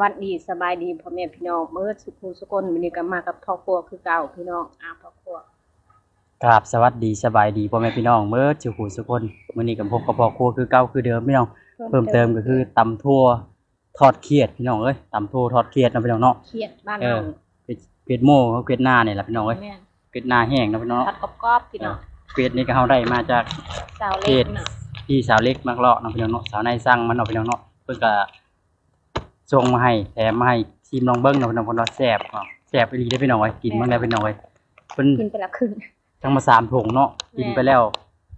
วัสดีสบายดีพ่อแม่พี่น้องเมื่อสุขุสุคนวันนี้ก็มากับพ่อครัวคือเก่าพี่น้องอ้าวพ่อครัวกราบสวัสดีสบายดีพ่อแม่พี่น้องเมื่อจิหูสุคนมื้อนี้กับพบกับพ่อครัวคือเก่าคือเดิมพี่น้องเพิ่มเติมก็คือตำทั่วทอดเขียดพี่น้องเอ้ยตำทั่วทอดเขียดเนาะพี่น้องเนาะเครียดบ้านเอเราอเป็ดเป็ดโม่เขาเป็ดหน้าเนี่ยแหละพี่น้องเอ้ยแม่นเป็ดหน้าแห้งเนาะพี่น้องผัเนาะดกรอบๆพี่น้องเป็ดนี่ก็เฮาได้มาจากสาวเขเล็กตเนาะ พี่สาวเล็กมักเลาะเนาะพี่น้องเนาะสาวในสั่งมันเนาะพี่น้องเนาะเพิ่นก็ส่งมาให้แถมมาให้ชิมลองเบิ่งเนาะพี่น้องเพิ่นว่าแซ่บเนาะแซ่บอีหลีเด้อพี่น้องเอ้ยกินบ้างได้พี่น้องเอ้ยเพิ่นกินไปละครึ่งทั้งมาสามถุงเนาะแม่กินไปแล้ว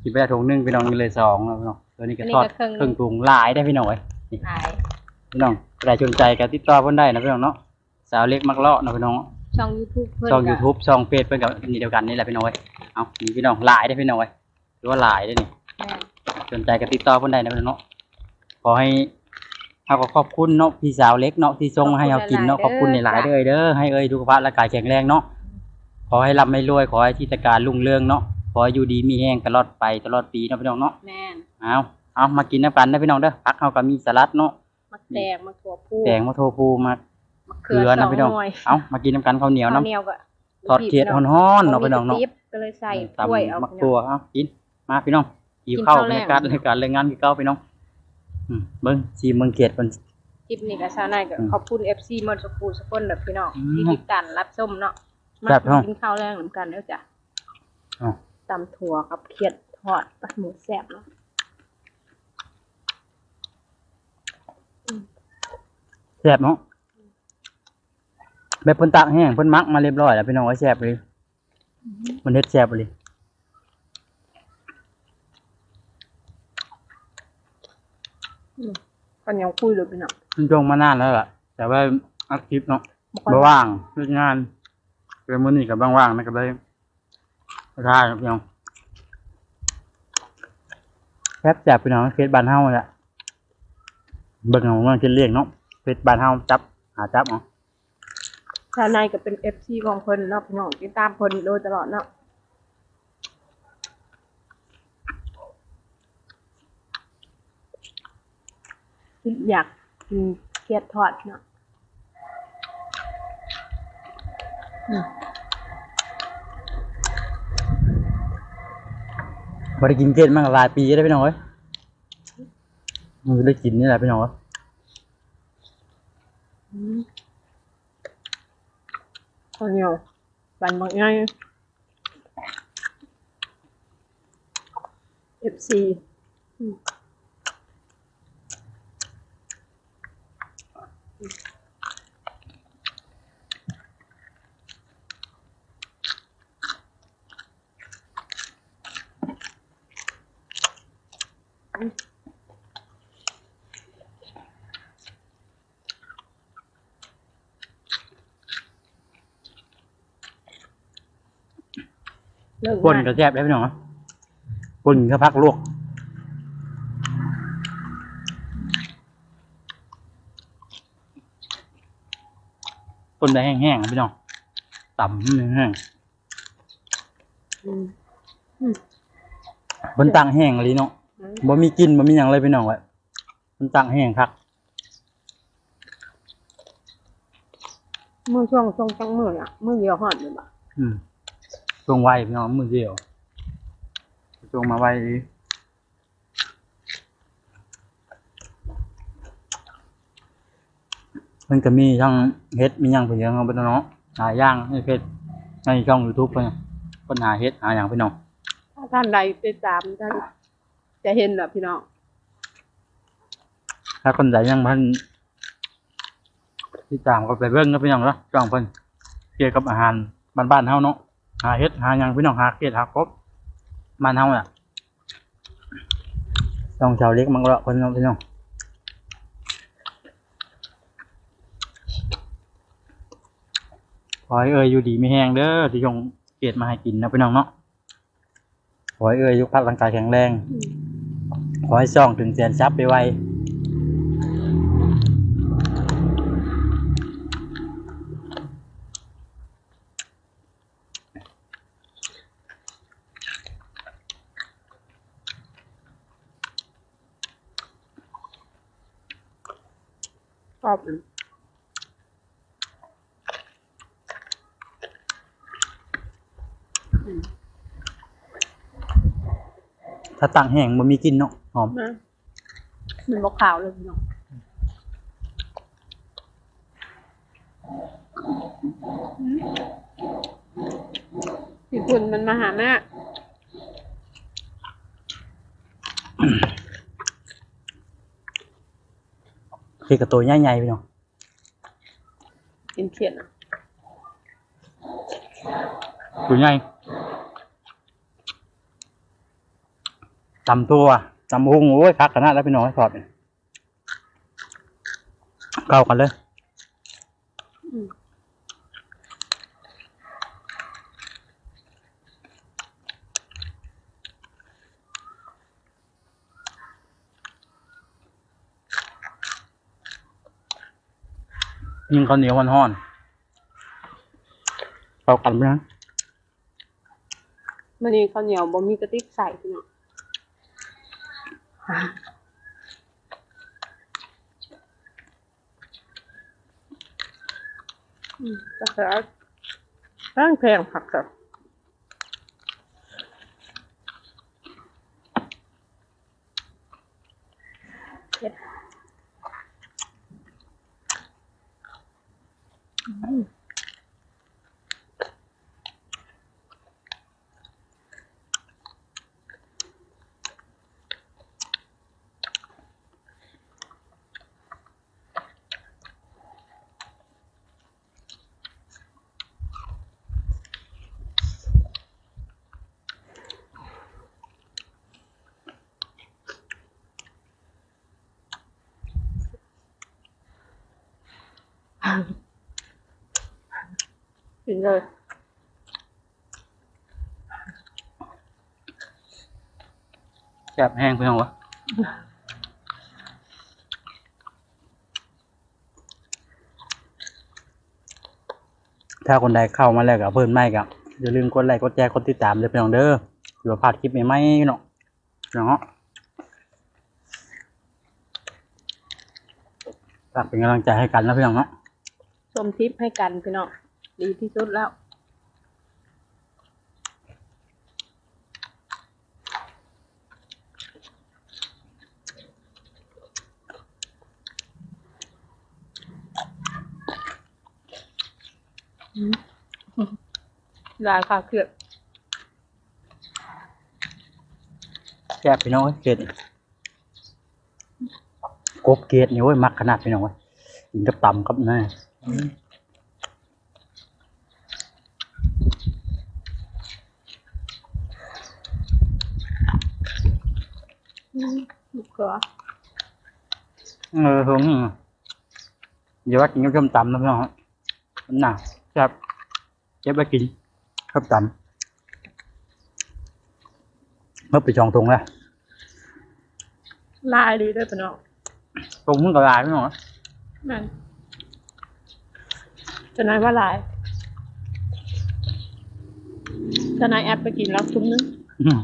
กินไปแล้วถุงหนึงพี่น้องกินเลยสองแล้วพี่น้องตัวนี้ก็อันนี้ทอดก็ครึ่งครึ่งถุงหลายได้พี่น้องเอ้ยนี่ขายพี่น้องใครสนใจก็ติดต่อเพิ่นได้นะพี่น้องเนาะสาวเล็กมักเลาะเนาะพี่น้องช่อง YouTube เพิ่นช่องก็ YouTube ช่องเฟซเพิ่นกับนี่เดียวกันนี่แหละพี่น้องเอ้ยเอานี่พี่น้องหลายได้พี่น้องเอ้ยหรือว่าหลายได้นี่แม่น สนใจก็ติดต่อเพิ่นได้นะพี่น้องเนาะขอให้เฮาก็ขอบคุณเนาะพี่สาวเล็กเนาะที่ส่งมาให้เฮากินเนาะขอบคุณหลายๆเด้อเด้อให้เอ้ยสุขภาพร่างกายแข็งแรงเนาะขอให้ร่ำให้รวยขอให้ที่ตะการรุ่งเรืองเนาะขอให้อยู่ดีมีแห้งตลอดไปตลอดปีเนาะพี่น้องเนาะแม่นเอาเอามากินน้ำกันนะพี่น้องเด้อพักเฮาก็มีสลัดเนาะมักแตงมักถั่วพูแตงมะโทพูมามักเกลือนะพี่น้องสหยเอามากินน้ำกันข้าวเหนียวข้าวน้ำเหนียวก็ทอดเขียดฮ้อนๆเนาะพี่น้องเนาะบ่มีกรติ๊บก็เลยใส่ตำถ้วยเอามักพี่น้ตัองวเอากินมาพี่น้อง หิวกินข้าวข้าวบรแรรกยากาศรายการรายงานคือเก่าพี่น้องอืมเบิ่งชีเมืองเกียรติเพิ่นคลิปนี้ก็ชาวนาก็อืมขอบคุณ FC หมดสกูสกลแบบพี่น้องอืมที่ติดกันรับชมเนาะมาครับเนาะกินข้าวแรงนำกันเด้อจ้ะเอาตำถั่วกับเขียดทอดปลาหมูแซ่บเนาะแซ่บเนาะแบบเพิ่นตากแห้งเพิ่นมักมาเรียบร้อยแล้วพี่น้องว่าแซ่บเลยมันเฮ็ดแซ่บเลย ก็ยังคุยเลยพี่น้องมันจงมานานแล้วล่ะ แต่ว่าอัดคลิปเนาะค่อยบ่ว่างเรื่องงานเรื่องมื้อนี้ก็บ่ว่างๆนะก็เลยได้ครับพี่น้องแซ่บแซ่บพี่น้องเฟซบ้านเฮาแหละเบิ่งเอาว่ากินเลี้ยงเนาะเฟซบ้านเฮาจับ หาจับเอาชาวนาก็เป็น FC ของเพิ่นเนาะพี่น้องติดตามเพิ่นโดยตลอดเนาะ อยากกินเขียดทอดเนาะอืมบ่ได้กินเกล็ดมาหลายปีแล้วพี่น้องเอ้ยมันได้กินนี่แหละพี่น้องเอ้ยอืมข้าวเหนียวบันบางง่าย FC อืม เลิกป่นงานก็แซ่บได้พี่น้องเอ้ยป่นก็พักลวกป่นได้แห้งๆนะพี่น้องต่ำแห้งอืมๆเพิ่นตั้งแห้งเลยเนาะบ่มีกลินบ่มีหยังเลยพี่น้องเว้ยมันตั้งแห้งคักมือช่วงช่วงจังมืออะมือเดียวหอดเลยบ่ะอืม ช่วงไวพี่น้องมือเดียวช่วงมาไวดีมันก็มีทั้งเฮ็ดมีหยังเพิ่นยังเอาไปเนาะหาย่างในเพจในช่อง YouTube เพิ่นเพิ่นหาเฮ็ดหาหยังพี่น้องถ้าท่านใดติดตามท่านจะเห็นแบบพี่น้องถ้าคนใดยังบ่ทันติดตามก็ไปเบิ่งนะพี่น้องเนาะช่องเพิ่นเกี่ยวกับอาหารบ้านๆเฮาเนาะ หาเฮ็ดหาหยังพี่น้องหาเฮ็ดหากบบ้านเฮาน่ะช่องชาวเล็กมันก็เพิ่นเนาะพี่น้องขอให้เอ่ยอยู่ดีไม่แห้งเด้อที่ยงเกตมาให้กินนะพี่น้องเนาะขอให้เอ่ยอยุคพักร่างกายแข็งแรงขอให้ซ่องถึงแสนซับไปไว อบเลยถ้าต่างแห้งมันมีกลิ่นเนาะหอมนะมันบอกขาวเลยเนาะอีกคนมันมาหาแม่ คือกระตัวใหญ่ๆพี่น้องกินเขียนอะตัวใหญ่ตำตัวตำหุงโอ้ยคักขนาดแล้วพี่น้องให้ถอดเนี่ยเข้ากันเลย อืม ยิงข้าวเหนียวมันห้อนเข้ากันไหมนะมันนี้ข้าวเหนียวบ่มีกระติกใส่พี่น้องอืมจะแค่ร่างแพงผักค่ะเผ็ด กินเลยแซ่บแห้งพี่องวะถ้าคนใดเข้ามาแล้วกับเพิ่มไม่กับอย่าลืมกดไลค์กดแชร์กดติดตามเลยพี่น้องเด้อเดี๋ยวพลาดคลิปใหม่ๆเนาะเนาะฝากเป็นกำลังใจให้กันนะพี่น้องเนาะ ส้มทิพย์ให้กันพี่น้องดีที่สุดแล้วอืมลายค่ะเกือบแซ่บพี่น้องเอ้ยเกดนี่กบเกดนี่โอ้ยมักขนาดพี่น้องเว้ยกินกับตำกับนั่ นอืมลูกเกลือเออหึงเดี๋ยวว่ากินกับส้มตำนะพี่น้องฮะมันหนาแซ่บเก็บไว้กินกับตำเมื่อไปจองตรงแล้วลายดีด้วยพี่น้องตรงมึงก็ลายพี่น้องนั่น จะนายว่าลายจะนายแอปไปกินแล้วซุ้มนึงอื้อ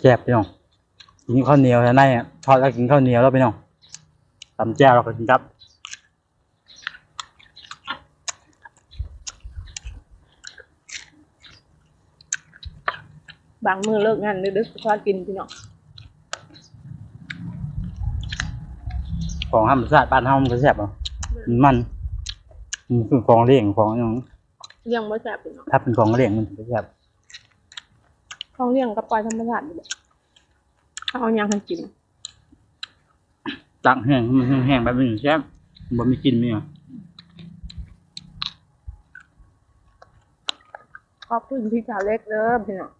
แซ่บพี่น้องกินข้าวเหนียวแล้วในอะทอดแล้วกินข้าวเหนียวแล้วพี่น้องตำแจ่วเราก็กินครับบางมือเลิกงานดึกๆชอบกินพี่น้อง ของธรรมชาติบ้านเฮามันก็แซ่บอะมันมันคือของเลี้ยงของอย่างเลี้ยงไม่แซ่บพี่น้องถ้าเป็นของเลี้ยงมันจะแซ่บเขาเลี้ยงกับปล่อยธรรมชาติอยู่เลยเขาเอายังให้กิน ตักแห้งมันแห้งๆแบบนี้แซ่บบ่มีกลินมีอะขอบคุณพี่สาวเล็กเด้อพี่น้อง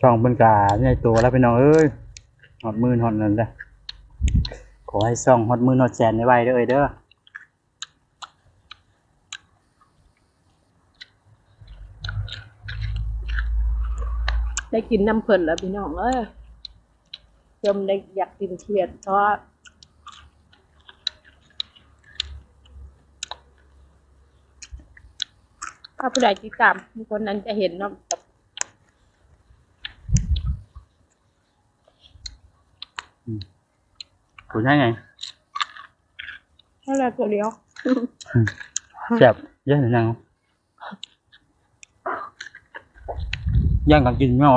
ช่องเพิ่นกาใหญ่โตแล้วพี่น้องเอ้ยฮอดมื่นฮอดนั่นแหละขอให้ช่องฮอดมื่นฮอดแสนไว้เด้อเอ้ยเด้อได้กินน้ำเพลินแล้วพี่น้องเอ้ยจมได้อยากกินเทียดทอดถ้าผู้ใดติดตามคนนั้นจะเห็นเนาะแบบ พ คุณใช่ไงเท่าไรตัวเดียวแซ่บเยอะหรือยังย่างกันกินไม่เอา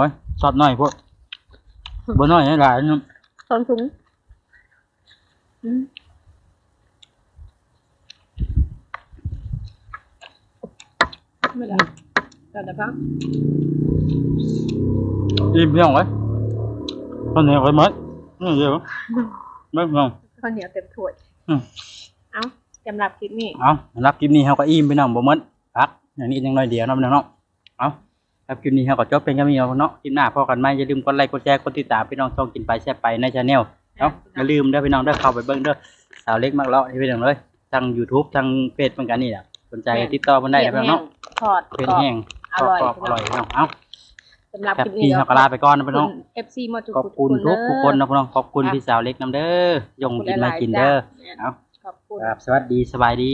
ไว้ซอสน้อยพวกบ่น้อยให้หลายนึงสองถุงอืมไม่ได้แต่เดี๋ยวพักอิ่มไม่เอาไว้ตอนนี้ไว้หมดนี่เดียวไม่เอาข้าวเหนียวเต็มถ้วยอืมเอ้าสำหรับคลิปนี้เอารับคลิปนี้เฮาก็อิ่มไปน้องบ่หมดพักอย่างนี้ยังน้อยเดียวเนาะพี่น้องเนาะเอาครับคลิปนี้เฮาก็จบเป็นกันมีเอาเนาะคลิปหน้าพอกันไหมอย่าลืมกดไลค์กดแชร์กดติดตามพี่น้องช่องกินไปแชร์ไปในชาแนลเนาะอย่าลืมเด้อพี่น้องเด้อเข้าไปเบิ่งเด้อสาวเล็กมากเลาะให้พี่น้องเลยทาง YouTube ทางเฟซเหมือนกันนี่แหละสนใจก็ติดต่อเพิ่นได้นะพี่น้องเนาะทอดเป็นกรอบแห้งอร่อยกรอบๆอร่อยพี่น้องเอ้า สำหรับครับคลิปพี่นี้เฮาก็ลาไปก่อนนะพี่น้อง เอฟซีมาจุกขอบคุณทุกทุกคนนะพี่น้องขอบคุณพี่สาวเล็กนํเด้อยงกินมากินเด้อเอาขอบคุณครับสวัสดีสบายดี